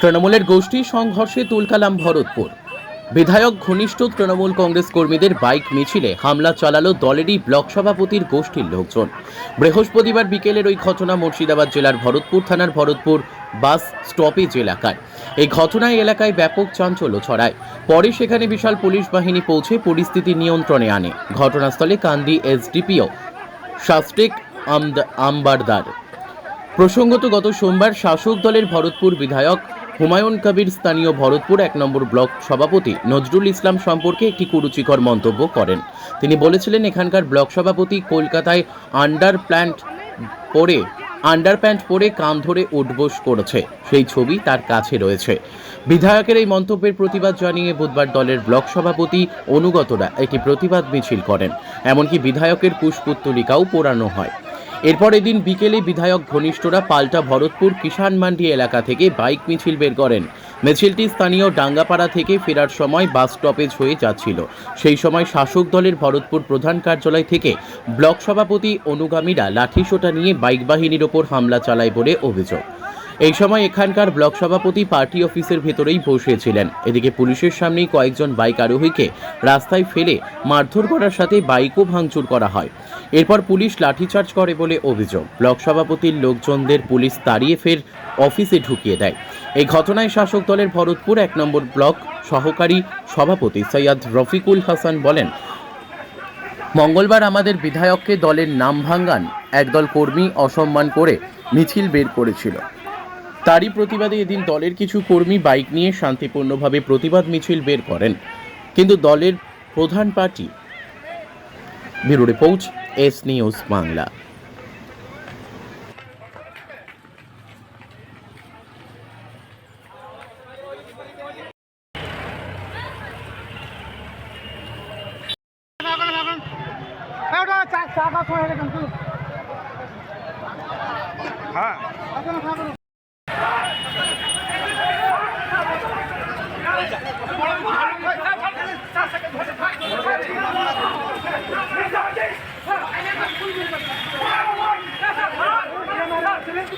তৃণমূলের গোষ্ঠী সংঘর্ষে তুলকালাম ভরতপুর। বিধায়ক ঘনিষ্ঠ তৃণমূল কংগ্রেস কর্মীদের বাইক মিছিলে হামলা চালালো দলেরই ব্লক সভাপতির গোষ্ঠীর লোকজন। বৃহস্পতিবার বিকেলের ওই ঘটনা মুর্শিদাবাদ জেলার ভরতপুর থানার ভরতপুর বাস স্টপেজ এলাকার এই ঘটনায় এলাকায় ব্যাপক চাঞ্চল্য ছড়ায়। পরে সেখানে বিশাল পুলিশ বাহিনী পৌঁছে পরিস্থিতি নিয়ন্ত্রণে আনে। ঘটনাস্থলে কান্দি এসডিপিও শাস্ত্রিক আম্বারদার। প্রসঙ্গত গত সোমবার শাসক দলের ভরতপুর বিধায়ক হুমায়ুন কবির স্থানীয় ভরতপুর এক নম্বর ব্লক সভাপতি নজরুল ইসলাম সম্পর্কে একটি কুরুচিকর মন্তব্য করেন। তিনি বলেছিলেন, এখানকার ব্লক সভাপতি কলকাতায় আন্ডার প্ল্যান্ট পরে, আন্ডার প্যান্ট পরে কান ধরে উঠবোস করেছে। সেই ছবি তার কাছে রয়েছে। বিধায়কের এই মন্তব্যের প্রতিবাদ জানিয়ে বুধবার দলের ব্লক সভাপতি অনুগতরা একটি প্রতিবাদ মিছিল করেন। এমনকি বিধায়কের পুষ্পুত্তলিকাও পোড়ানো হয়। এরপর এদিন বিকেলে বিধায়ক ঘনিষ্ঠরা পাল্টা ভরতপুর কিষান মান্ডি এলাকা থেকে বাইক মিছিল বের করেন। মিছিলটি স্থানীয় ডাঙ্গাপাড়া থেকে ফেরার সময় বাস স্টপেজ হয়ে যাচ্ছিল। সেই সময় শাসক দলের ভরতপুর প্রধান কার্যালয় থেকে ব্লক সভাপতি অনুগামীরা লাঠিসোটা নিয়ে বাইক বাহিনীর ওপর হামলা চালায় বলে অভিযোগ। এই সময় এখানকার ব্লক সভাপতি পার্টি অফিসের ভেতরেই বসেছিলেন। এদিকে পুলিশের সামনেই কয়েকজন বাইক আরোহীকে রাস্তায় ফেলে মারধর করার সাথে বাইকও ভাঙচুর করা হয়। এরপর পুলিশ লাঠিচার্জ করে বলে অভিযোগ। ব্লক সভাপতির লোকজনদের পুলিশ তাড়িয়ে ফের অফিসে ঢুকিয়ে দেয়। এই ঘটনায় শাসক দলের ভরতপুর এক নম্বর ব্লক সহকারী সভাপতি সৈয়দ রফিকুল হাসান বলেন, মঙ্গলবার আমাদের বিধায়ককে দলের নাম ভাঙ্গান একদল কর্মী অসম্মান করে মিছিল বের করেছিল। তারই প্রতিবাদে এদিন দলের কিছু কর্মী বাইক নিয়ে শান্তিপূর্ণভাবে প্রতিবাদ মিছিল বের করেন। কিন্তু দলের প্রধান party. Bureau report, S news Bangla. হ্যাঁ।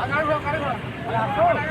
Agarro, agarro.